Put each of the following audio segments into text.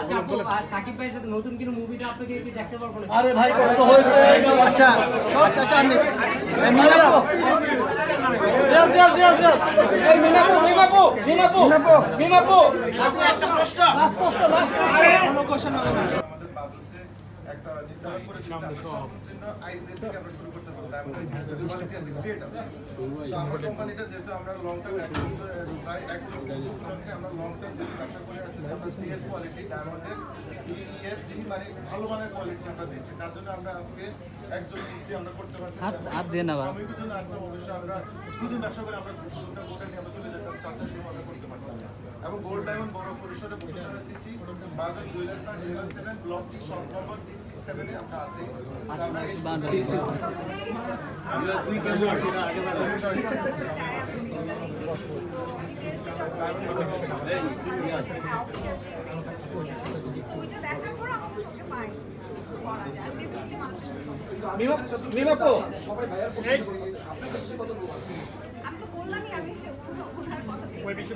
আচ্ছা আপু সাকিব ভাইয়ের সাথে নতুন কোনো মুভিতে আপনাকে কি দেখতে পারব না আরে ভাই কষ্ট হয়েছে। আচ্ছা আচ্ছা আচ্ছা আমি এই মিনাপো। রিয়াজ রিয়াজ রিয়াজ রিয়াজ। এই মিনাপো মিনাপো মিনাপো মিনাপো। মিনাপো লাস্ট প্রশ্ন। লাস্ট প্রশ্ন লাস্ট প্রশ্ন। কোনো কোশ্চেন হবে না। আমাদের বাজেটে একটা নির্ধারণ করে দিয়েছে। আমরা সম্পূর্ণ আইজেড থেকে আমরা শুরু করতে পারব। কোয়ালিটি আছে গ্রেট আছে। তো আমরা কোম্পানিটা যেহেতু আমরা লং টার্ম প্রায় এক লক্ষ আমরা লং টার্ম যেহেতু ব্যবসা করে আসতেছি আমরা সিএস কোয়ালিটি ডায়মন্ডের মানে ভালো মানের কোয়ালিটি আমরা দিচ্ছি। তার জন্য আমরা আজকে একজন আমরা করতে পারছি হাত দিয়ে না জন্য অবশ্যই আমরা দুদিন ব্যবসা করে আমরা নিয়ে এবং গোল্ড ডায়মন্ড বড় পরিসরে বসুন্ধরা সিটি বাজার jeweller park eleven seven block T নম্বর তিন সিক্স সেভেনে আমরা আছি। দেখার পর ডেফিনেটলি মানুষের মিনাপো আমি তো বললামই আমি ওনার-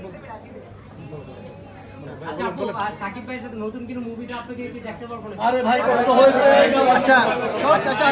কথা রাজি হয়েছি। আচ্ছা আর না আরে ভাই কষ্ট হয়েছে। আচ্ছা আচ্ছা আচ্ছা